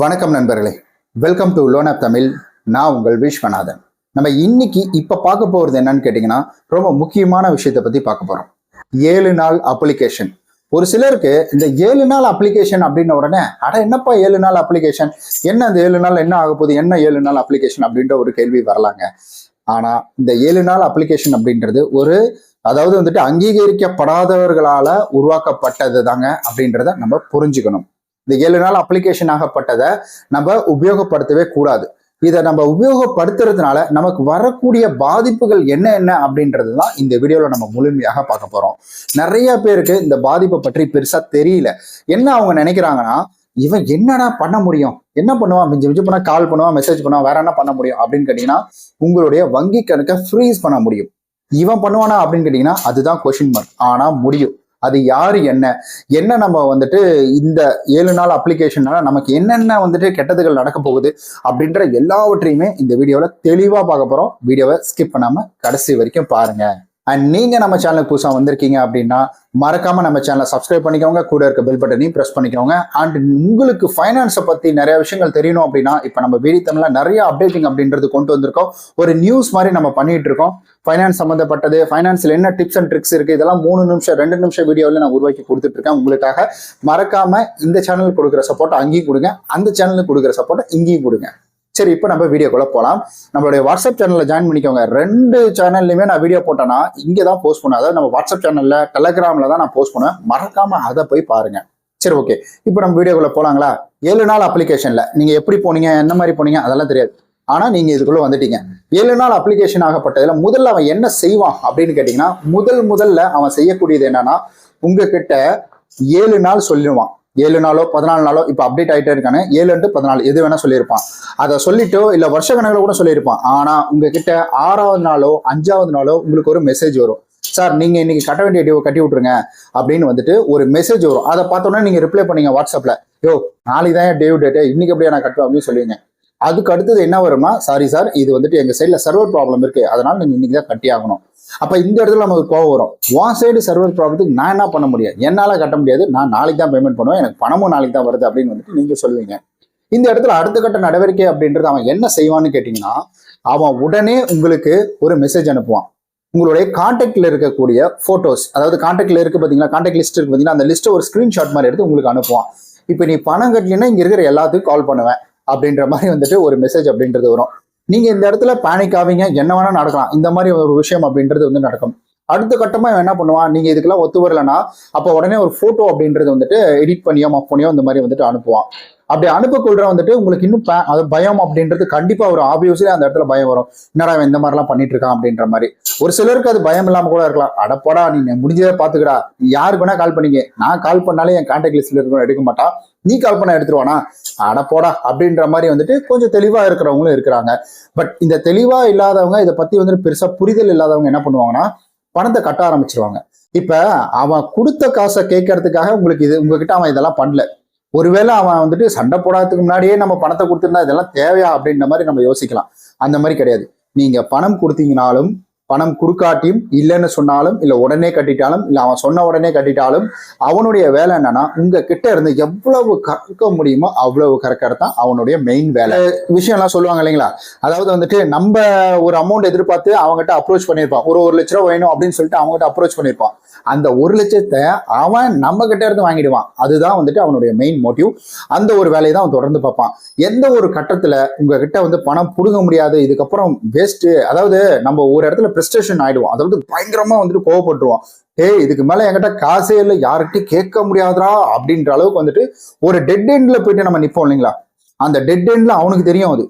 வணக்கம் நண்பர்களே. Welcome to loan app Tamil நான் உங்கள் விஸ்வநாதன். நம்ம இன்னைக்கு இப்போ பார்க்க போகிறது என்னன்னு கேட்டிங்கன்னா ரொம்ப முக்கியமான விஷயத்தை பற்றி பார்க்க போகிறோம் ஏழு நாள் அப்ளிகேஷன் ஒரு சிலருக்கு இந்த ஏழு நாள் அப்ளிகேஷன் அப்படின்ன உடனே அட என்னப்பா ஏழு நாள் அப்ளிகேஷன் என்ன அந்த ஏழு நாள் என்ன ஆக போகுது? என்ன ஏழு நாள் அப்ளிகேஷன் அப்படின்ற ஒரு கேள்வி வரலாங்க. ஆனால் இந்த ஏழு நாள் அப்ளிகேஷன் அப்படின்றது ஒரு அதாவது வந்துட்டு அங்கீகரிக்கப்படாதவர்களால் உருவாக்கப்பட்டது தாங்க அப்படின்றத நம்ம புரிஞ்சுக்கணும். இந்த ஏழு நாள் அப்ளிகேஷன் ஆகப்பட்டதை நம்ம உபயோகப்படுத்தவே கூடாது. இதை நம்ம உபயோகப்படுத்துறதுனால நமக்கு வரக்கூடிய பாதிப்புகள் என்ன என்ன அப்படின்றது தான் இந்த வீடியோவில் நம்ம முழுமையாக பார்க்க போகிறோம் நிறைய பேருக்கு இந்த பாதிப்பை பற்றி பெருசாக தெரியல. என்ன அவங்க நினைக்கிறாங்கன்னா இவன் என்னடா பண்ண முடியும்? என்ன பண்ணுவான்? மிஞ்சி மிஞ்சி பண்ணால் கால் பண்ணுவான் மெசேஜ் பண்ணுவான் வேற என்ன பண்ண முடியும் அப்படின்னு கேட்டிங்கன்னா உங்களுடைய வங்கி கணக்கை ஃப்ரீஸ் பண்ண முடியும். இவன் பண்ணுவானா அப்படின்னு கேட்டிங்கன்னா அதுதான் கொஷின் மார்க் ஆனால் முடியும். அது யார் என்ன? என்ன நம்ம வந்துட்டு இந்த ஏழு நாள் அப்ளிகேஷனால நமக்கு என்னென்ன வந்துட்டு கெட்டதுகள் நடக்க போகுது அப்படின்ற எல்லாவற்றையுமே இந்த வீடியோவில் தெளிவாக பார்க்க போகிறோம் வீடியோவை ஸ்கிப் பண்ணாமல் கடைசி வரைக்கும் பாருங்கள் அண்ட் நீங்க நம்ம சேனலுக்கு புதுசாக வந்திருக்கீங்க அப்படின்னா மறக்காம நம்ம சேனலை சப்ஸ்கிரைப் பண்ணிக்கோங்க. கூட இருக்க பெல் பட்டனையும் ப்ரெஸ் பண்ணிக்கோங்க. அண்ட் உங்களுக்கு ஃபைனான்ஸை பத்தி நிறைய விஷயங்கள் தெரியணும் அப்படின்னா இப்போ நம்ம வீடி நிறைய அப்டேட்டிங் அப்படின்றது கொண்டு வந்திருக்கோம். ஒரு நியூஸ் மாதிரி நம்ம பண்ணிட்டு இருக்கோம். ஃபைனான்ஸ் சம்மந்தப்பட்டது ஃபைனான்ஸில் என்ன டிப்ஸ் அண்ட் ட்ரிக்ஸ் இருக்கு இதெல்லாம் மூணு நிமிஷம் ரெண்டு நிமிஷம் வீடியோவில் நான் உருவாக்கி கொடுத்துட்டு இருக்கேன் உங்களுக்காக. மறக்காம இந்த சேனலுக்கு கொடுக்குற சப்போர்ட் அங்கேயும் கொடுங்க. அந்த சேனலுக்கு கொடுக்குற சப்போர்ட்டை இங்கேயும் கொடுங்க. சரி இப்போ நம்ம வீடியோக்குள்ள போகலாம் நம்மளுடைய வாட்ஸ்அப் சேனலில் ஜாயின் பண்ணிக்கோங்க. ரெண்டு சேனல்லையுமே நான் வீடியோ போட்டேன்னா இங்கே தான் போஸ்ட் பண்ணுவேன். அதாவது நம்ம வாட்ஸ்அப் சேனலில் டெலகிராமில் தான் நான் போஸ்ட் பண்ணுவேன். மறக்காமல் அதை போய் பாருங்கள் சரி ஓகே இப்போ நம்ம வீடியோக்குள்ள போகலாங்களா ஏழு நாள் அப்ளிகேஷனில் நீங்கள் எப்படி போனீங்க என்ன மாதிரி போனீங்க அதெல்லாம் தெரியாது. ஆனால் நீங்கள் இதுக்குள்ளே வந்துட்டீங்க. ஏழு நாள் அப்ளிகேஷன் ஆகப்பட்டதில் முதல்ல அவன் என்ன செய்வான் அப்படின்னு கேட்டிங்கன்னா முதல் முதல்ல அவன் செய்யக்கூடியது என்னன்னா உங்ககிட்ட ஏழு நாள் சொல்லிடுவான். ஏழு நாளோ பதினாலு நாளோ இப்போ அப்டேட் ஆகிட்டே இருக்கானே ஏழு டு பதினாலு எது வேணா சொல்லியிருப்பான். அதை சொல்லிட்டோ இல்லை வருஷ கணக்கில் கூட சொல்லியிருப்பான். ஆனால் உங்ககிட்ட ஆறாவது நாளோ அஞ்சாவது நாளோ உங்களுக்கு ஒரு மெசேஜ் வரும். சார் நீங்கள் இன்னைக்கு கட்ட வேண்டிய டியூ கட்டி விட்ருங்க அப்படின்னு வந்துட்டு ஒரு மெசேஜ் வரும். அதை பார்த்தோன்னே நீங்கள் ரிப்ளை பண்ணீங்க வாட்ஸ்அப்பில் யோ நாளைக்கு தான் டியூ டேட்டு இன்னைக்கு எப்படியா நான் கட்டுவேன்? அப்படின்னு சொல்லுவீங்க. அதுக்கு அடுத்தது என்ன வருமா சாரி சார் இது வந்துட்டு எங்கள் சைடில் சர்வர் ப்ராப்ளம் இருக்குது அதனால் நீங்கள் இன்னைக்கு தான் கட்டி ஆகணும் அப்போ இந்த இடத்துல நமக்கு கோவம் வரும். உன் சைடு சர்வர் ப்ராப்ளத்துக்கு நான் என்ன பண்ண முடியாது என்னால் கட்ட முடியாது. நான் நாளைக்கு தான் பேமெண்ட் பண்ணுவேன். எனக்கு பணமும் நாளைக்கு தான் வருது அப்படின்னு வந்துட்டு நீங்கள் சொல்லுவீங்க. இந்த இடத்துல அடுத்த கட்ட நடவடிக்கை அப்படின்றது அவன் என்ன செய்வான்னு கேட்டிங்கன்னா அவன் உடனே உங்களுக்கு ஒரு மெசேஜ் அனுப்புவான். உங்களுடைய காண்டாக்டில் இருக்கக்கூடிய ஃபோட்டோஸ் அதாவது காண்டாக்டில் இருக்குது பார்த்தீங்களா காண்டாக்ட் லிஸ்ட் இருக்கு பார்த்தீங்கன்னா அந்த லிஸ்ட்டை ஒரு ஸ்க்ரீன்ஷாட் மாதிரி எடுத்து உங்களுக்கு அனுப்புவான். இப்போ நீ பணம் கட்டலைன்னா இங்கே இருக்கிற எல்லாத்துக்கும் கால் பண்ணுவேன் அப்படின்ற மாதிரி வந்துட்டு ஒரு மெசேஜ் அப்படின்றது வரும். நீங்க இந்த இடத்துல பேனிக் ஆவீங்க என்ன வேணா நடக்கலாம். இந்த மாதிரி ஒரு விஷயம் அப்படின்றது வந்து நடக்கும். அடுத்த கட்டமா இவன் என்ன பண்ணுவான்? நீங்க இதுக்கெல்லாம் ஒத்து வரலன்னா அப்போ உடனே ஒரு போட்டோ அப்படின்றது வந்துட்டு எடிட் பண்ணியோ மஃப் பண்ணியோ இந்த மாதிரி வந்துட்டு அனுப்புவான். அப்படி அனுப்பக்கொள்ற வந்துட்டு உங்களுக்கு இன்னும் அது பயம் அப்படின்றது கண்டிப்பா ஒரு ஆப்வியஸ்லி அந்த இடத்துல பயம் வரும். என்னடா அவன் இந்த மாதிரிலாம் பண்ணிட்டு இருக்கான் அப்படின்ற மாதிரி. ஒரு சிலருக்கு அது பயம் இல்லாம கூட இருக்கலாம். அடப்போடா நீ முடிஞ்சதை பாத்துக்கடா நீ யாருக்கு வேணா கால் பண்ணீங்க நான் கால் பண்ணாலே என் கான்டாக்ட் லிஸ்ட்ல இருக்கணும் எடுக்க மாட்டான். நீ கால் பண்ண எடுத்துருவானா? அடப்போடா அப்படின்ற மாதிரி வந்துட்டு கொஞ்சம் தெளிவா இருக்கிறவங்களும் இருக்கிறாங்க. பட் இந்த தெளிவா இல்லாதவங்க இதை பத்தி வந்துட்டு பெருசா புரிதல் இல்லாதவங்க என்ன பண்ணுவாங்கன்னா பணத்தை கட்ட ஆரம்பிச்சிருவாங்க. இப்ப அவன் கொடுத்த காசை கேட்கறதுக்காக உங்களுக்கு இது உங்ககிட்ட அவன் இதெல்லாம் பண்ணல. ஒருவேளை அவன் வந்துட்டு சண்டை போடாததுக்கு முன்னாடியே நம்ம பணத்தை கொடுத்துருந்தா இதெல்லாம் தேவையா அப்படின்ற மாதிரி நம்ம யோசிக்கலாம். அந்த மாதிரி கிடையாது. நீங்க பணம் கொடுத்தீங்கனாலும் பணம் கொடுக்காட்டியும் இல்லைன்னு சொன்னாலும் இல்லை உடனே கட்டிட்டாலும் இல்லை அவன் சொன்ன உடனே கட்டிட்டாலும் அவனுடைய வேலை என்னன்னா உங்க கிட்ட இருந்து எவ்வளவு கறக்க முடியுமோ அவ்வளவு கறக்கிறது தான் அவனுடைய மெயின் வேலை. விஷயம் எல்லாம் சொல்லுவாங்க இல்லைங்களா? அதாவது வந்துட்டு நம்ம ஒரு அமௌண்ட் எதிர்பார்த்து அவங்ககிட்ட அப்ரோச் பண்ணியிருப்பான். ஒரு ஒரு லட்ச ரூபா வேணும் அப்படின்னு சொல்லிட்டு அவங்ககிட்ட அப்ரோச் பண்ணியிருப்பான். அந்த ஒரு லட்சத்தை அவன் நம்ம கிட்ட இருந்து வாங்கிடுவான். அதுதான் வந்துட்டு அவனுடைய மெயின் மோட்டிவ் அந்த ஒரு வேலையை தான் அவன் தொடர்ந்து பார்ப்பான். எந்த ஒரு கட்டத்துல உங்ககிட்ட வந்து பணம் புடுங்க முடியாது இதுக்கப்புறம் வேஸ்ட் அதாவது நம்ம ஒரு இடத்துல பிரஸ்டேஷன் ஆயிடுவோம் அதாவது பயங்கரமா வந்துட்டு கோவப்பட்டுருவோம் ஏய் இதுக்கு மேல என்கிட்ட காசே இல்லை. யார்கிட்டயும் கேட்க முடியாதுடா அப்படின்ற அளவுக்கு வந்துட்டு ஒரு டெட் எண்ட்ல போயிட்டு நம்ம நிப்போம் இல்லைங்களா? அந்த டெட் எண்ட்ல அவனுக்கு தெரியும் அது.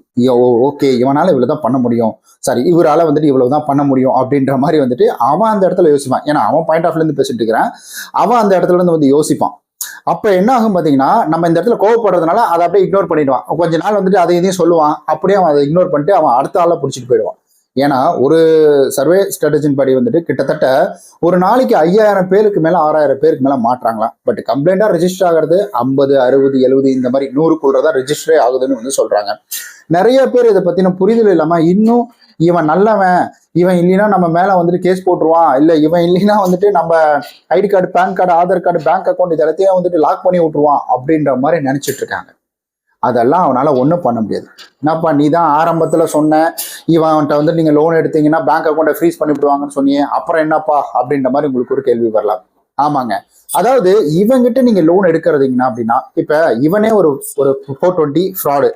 ஓகே. இவனால இவ்வளவுதான் பண்ண முடியும். சரி இவரால வந்துட்டு இவ்வளவுதான் பண்ண முடியும் அப்படின்ற மாதிரி வந்துட்டு அவன் அந்த இடத்துல யோசிப்பான். ஏன்னா அவன் பாயிண்ட் ஆஃப்ல இருந்து பேசிட்டு இருக்கிறான். அவன் அந்த இடத்துல இருந்து வந்து யோசிப்பான். அப்ப என்ன ஆகும் பாத்தீங்கன்னா நம்ம இந்த இடத்துல கோவப்படுறதுனால அதை அப்படியே இக்னோர் பண்ணிடுவான். கொஞ்ச நாள் வந்துட்டு அதை இதையும் சொல்லுவான். அப்படியே அவன் அதை இக்னோர் பண்ணிட்டு அவன் அடுத்த ஆளை பிடிச்சிட்டு போயிடுவான். ஏன்னா ஒரு சர்வே ஸ்ட்ராட்டஜின் படி வந்துட்டு கிட்டத்தட்ட ஒரு நாளைக்கு ஐயாயிரம் பேருக்கு மேல ஆறாயிரம் பேருக்கு மேல மாட்டுறாங்களாம் பட் கம்ப்ளைண்டா ரெஜிஸ்டர் ஆகிறது ஐம்பது அறுபது எழுபது இந்த மாதிரி நூறுக்குள்ளதான் ரெஜிஸ்டரே ஆகுதுன்னு வந்து சொல்றாங்க. நிறைய பேர் இதை பத்தின புரிதல் இல்லாம இன்னும் இவன் நல்லவன் இவன் இல்லைன்னா நம்ம மேல வந்துட்டு கேஸ் போட்டுருவான் இல்ல இவன் இல்லைன்னா வந்துட்டு நம்ம ID card PAN card Aadhaar card bank account இது எல்லாத்தையும் வந்துட்டு லாக் பண்ணி விட்டுருவான் அப்படின்ற மாதிரி நினைச்சிட்டு இருக்காங்க. அதெல்லாம் அவனால் ஒன்றும் பண்ண முடியாது. என்னப்பா நீ தான் ஆரம்பத்தில் சொன்ன இவன்கிட்ட வந்து நீங்கள் லோன் எடுத்தீங்கன்னா பேங்க் அக்கௌண்ட்டை ஃப்ரீஸ் பண்ணி விடுவாங்கன்னு சொன்னீங்க அப்புறம் என்னப்பா அப்படின்ற மாதிரி உங்களுக்கு ஒரு கேள்வி வரலாம். ஆமாங்க. அதாவது இவங்கிட்ட நீங்கள் லோன் எடுக்கிறதீங்கன்னா அப்படின்னா இப்போ இவனே ஒரு ஒரு ஃபோர் டுவெண்ட்டி ஃப்ராடு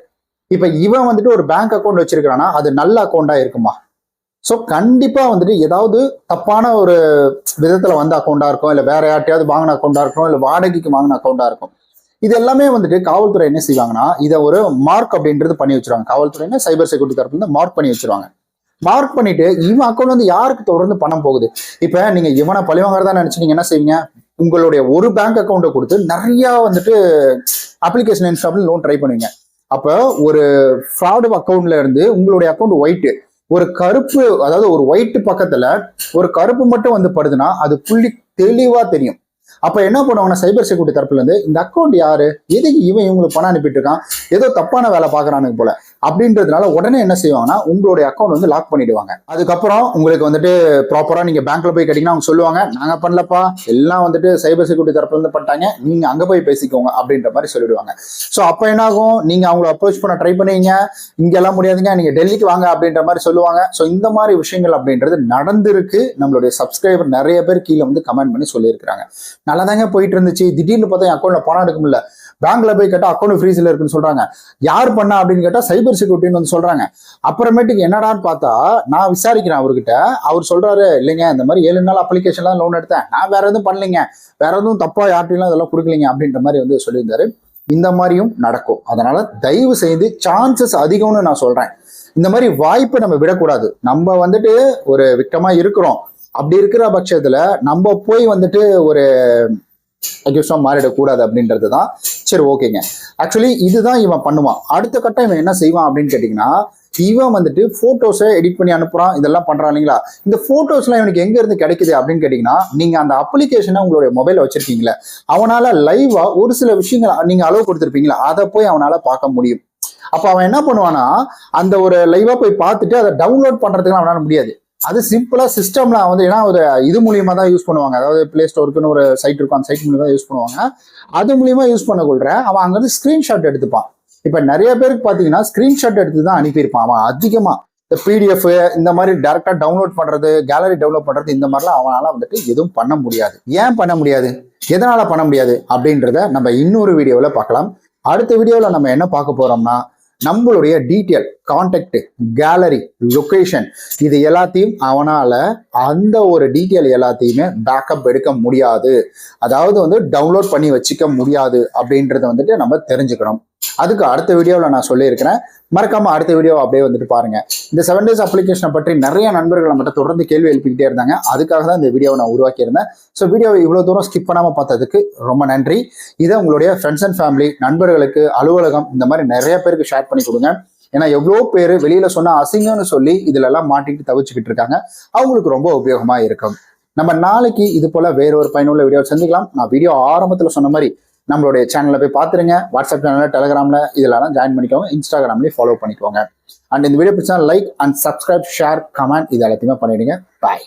இப்போ இவன் வந்துட்டு ஒரு பேங்க் அக்கௌண்ட் வச்சிருக்கானா அது நல்ல அக்கௌண்ட்டாக இருக்குமா? ஸோ கண்டிப்பாக வந்துட்டு ஏதாவது தப்பான ஒரு விதத்தில் வந்த அக்கௌண்ட்டாக இருக்கும் இல்லை வேற யார்ட்டையாவது வாங்கின அக்கௌண்ட்டாக இருக்கும் இல்லை வாடகைக்கு வாங்கின அக்கௌண்ட்டாக இருக்கும். இது எல்லாமே வந்துட்டு காவல்துறை என்ன செய்வாங்கன்னா இதை ஒரு மார்க் அப்படின்றது பண்ணி வச்சிருவாங்க. காவல்துறையின சைபர் செக்யூரிட்டி தரப்புல இருந்து மார்க் பண்ணி வச்சிருவாங்க. மார்க் பண்ணிட்டு இவன் அக்கௌண்ட் வந்து யாருக்கு தொடர்ந்து பணம் போகுது? இப்ப நீங்க இவனை பழிவாங்கிறதா நினைச்சு நீங்க என்ன செய்வீங்க? உங்களுடைய ஒரு பேங்க் அக்கௌண்ட்டை கொடுத்து நிறைய வந்துட்டு அப்ளிகேஷன் இன்ஸ்டாப்ல லோன் ட்ரை பண்ணுவீங்க. அப்போ ஒரு ஃப்ராடு அக்கௌண்ட்ல இருந்து உங்களுடைய அக்கௌண்ட் ஒயிட்டு ஒரு கருப்பு அதாவது ஒரு ஒயிட் பக்கத்துல ஒரு கருப்பு மட்டும் வந்து படுதுன்னா அது புள்ளி தெளிவா தெரியும். அப்ப என்ன பண்ணுவாங்கன்னா சைபர் செக்யூரிட்டி தரப்புல இருந்து இந்த அக்கௌண்ட் யாரு? எதுக்கு இவன் இவங்களுக்கு பணம் அனுப்பிட்டு இருக்கான்? ஏதோ தப்பான வேலை பாக்குறானுங்க போல. அப்படின்றதுனால உடனே என்ன செய்வாங்கன்னா உங்களுடைய அக்கௌண்ட் வந்து லாக் பண்ணிடுவாங்க. அதுக்கப்புறம் உங்களுக்கு வந்துட்டு ப்ராப்பரா நீங்க பேங்க்ல போய் கேட்டீங்கன்னா அவங்க சொல்லுவாங்க நாங்க பண்ணலப்பா எல்லாம் வந்துட்டு சைபர் செக்யூரிட்டி தரப்புல இருந்து பண்ணிட்டாங்க நீங்க அங்க போய் பேசிக்கோங்க அப்படின்ற மாதிரி சொல்லிடுவாங்க. ஸோ அப்ப என்ன ஆகும் நீங்க அவங்கள அப்ரோச் பண்ண ட்ரை பண்ணுவீங்க. இங்கெல்லாம் முடியாதுங்க நீங்க டெல்லிக்கு வாங்க அப்படின்ற மாதிரி சொல்லுவாங்க. ஸோ இந்த மாதிரி விஷயங்கள் அப்படின்றது நடந்திருக்கு. நம்மளுடைய சப்ஸ்கிரைபர் நிறைய பேர் கீழே வந்து கமெண்ட் பண்ணி சொல்லியிருக்கிறாங்க. நல்லா தாங்க போயிட்டு இருந்துச்சு. திடீர்னு பார்த்தா என் அக்கௌண்ட்ல பணம் எடுக்க முடியல. பேங்க்ல போய் கேட்டா அக்கௌண்ட் ஃப்ரீஸ்ல இருக்குன்னு சொல்றாங்க. யார் பண்ணா அப்படின்னு கேட்டா சைபர் செக்யூரிட்டின்னு வந்து சொல்றாங்க. அப்புறமேட்டுக்கு என்னடான்னு பார்த்தா நான் விசாரிக்கிறேன் அவர்கிட்ட. அவர் சொல்றாரு இல்லைங்க இந்த மாதிரி ஏழு நாள் அப்ளிகேஷன்லாம் லோன் எடுத்தேன். நான் வேற எதுவும் பண்ணலைங்க. வேற எதுவும் தப்பா யார்ட்டையும் இதெல்லாம் கொடுக்கலீங்க அப்படின்ற மாதிரி வந்து சொல்லியிருந்தாரு. இந்த மாதிரியும் நடக்கும். அதனால தயவு செய்து சான்சஸ் அதிகம்னு நான் சொல்றேன். இந்த மாதிரி வாய்ப்பை நம்ம விடக்கூடாது. நம்ம வந்துட்டு ஒரு விக்டமா இருக்கிறோம். அப்படி இருக்கிற பட்சத்துல நம்ம போய் வந்துட்டு ஒரு அக்யூஸ்டா மாறிடக்கூடாது அப்படின்றது தான் சரி ஓகேங்க. ஆக்சுவலி இதுதான் இவன் பண்ணுவான். அடுத்த கட்டம் இவன் என்ன செய்வான் அப்படின்னு கேட்டிங்கன்னா இவன் வந்துட்டு போட்டோஸை எடிட் பண்ணி அனுப்புறான். இதெல்லாம் பண்றான் இல்லைங்களா? இந்த ஃபோட்டோஸ்லாம் இவனுக்கு எங்க இருந்து கிடைக்குது அப்படின்னு கேட்டிங்கன்னா நீங்க அந்த அப்ளிகேஷனை உங்களுடைய மொபைல் வச்சுருக்கீங்களே அவனால லைவாக ஒரு சில விஷயங்கள் நீங்க அளவு கொடுத்துருப்பீங்களா அதை போய் அவனால பார்க்க முடியும். அப்ப அவன் என்ன பண்ணுவானா அந்த ஒரு லைவாக போய் பார்த்துட்டு அதை டவுன்லோட் பண்றதுக்கு அவனால முடியாது. அது சிம்பிளா சிஸ்டம்ல வந்து ஏன்னா ஒரு இது மூலியமா தான் யூஸ் பண்ணுவாங்க. அதாவது பிளே ஸ்டோருக்குன்னு ஒரு சைட் இருக்கும். அந்த சைட் மூலியமா தான் யூஸ் பண்ணுவாங்க. அது மூலியமா யூஸ் பண்ண கொள்ற அவன் அங்கிருந்து ஸ்கிரீன்ஷாட் எடுத்துப்பான். இப்ப நிறைய பேருக்கு பாத்தீங்கன்னா ஸ்கிரீன்ஷாட் எடுத்து தான் அனுப்பியிருப்பான். அவன் அதிகமா இந்த பிடிஎஃப் இந்த மாதிரி டேரக்டா டவுன்லோட் பண்றது கேலரி டவுன்லோட் பண்றது இந்த மாதிரிலாம் அவனால வந்துட்டு எதுவும் பண்ண முடியாது. ஏன் பண்ண முடியாது? எதனால பண்ண முடியாது? அப்படின்றத நம்ம இன்னொரு வீடியோவில் பார்க்கலாம். அடுத்த வீடியோவில் நம்ம என்ன பார்க்க போறோம்னா நம்மளுடைய டீட்டெயில் கான்டாக்ட் கேலரி லொக்கேஷன் இது எல்லாத்தையும் அவனால் அந்த ஒரு டீட்டெயில் எல்லாத்தையுமே பேக்கப் எடுக்க முடியாது. அதாவது வந்து டவுன்லோட் பண்ணி வச்சுக்க முடியாது அப்படின்றத வந்துட்டு நம்ம தெரிஞ்சுக்கணும். அதுக்கு அடுத்த வீடியோவில் நான் சொல்லியிருக்கிறேன். மறக்காம அடுத்த வீடியோ அப்படியே வந்துட்டு பாருங்க. இந்த செவன் டேஸ் அப்ளிகேஷனை பற்றி நிறைய நண்பர்கள் நம்மகிட்ட தொடர்ந்து கேள்வி எழுப்பிக்கிட்டே இருந்தாங்க. அதுக்காக தான் இந்த வீடியோவை நான் உருவாக்கியிருந்தேன். ஸோ வீடியோவை இவ்வளோ தூரம் ஸ்கிப் பண்ணாமல் பார்த்ததுக்கு ரொம்ப நன்றி. இதை உங்களுடைய ஃப்ரெண்ட்ஸ் அண்ட் ஃபேமிலி நண்பர்களுக்கு அலுவலகம் இந்த மாதிரி நிறைய பேருக்கு ஷேர் பண்ணி கொடுங்க. ஏன்னா எவ்வளோ பேர் வெளியில சொன்னா அசிங்கம்னு சொல்லி இதுல எல்லாம் மாட்டிக்கிட்டு தவிச்சுக்கிட்டு இருக்காங்க. அவங்களுக்கு ரொம்ப உபயோகமா இருக்கும். நம்ம நாளைக்கு இது போல வேற ஒரு பயனுள்ள வீடியோ சந்திக்கலாம். நான் வீடியோ ஆரம்பத்தில் சொன்ன மாதிரி நம்மளுடைய சேனல்ல போய் பார்த்துருங்க. வாட்ஸ்அப் சேனல்ல டெலகிராமில் இதெல்லாம் ஜாயின் பண்ணிக்கோங்க. இன்ஸ்டாகிராம்லேயும் ஃபாலோ பண்ணிக்கோங்க. அண்ட் இந்த வீடியோ பிடிச்சா like and subscribe share comment இது எல்லாத்தையுமே பண்ணிடுங்க. பாய்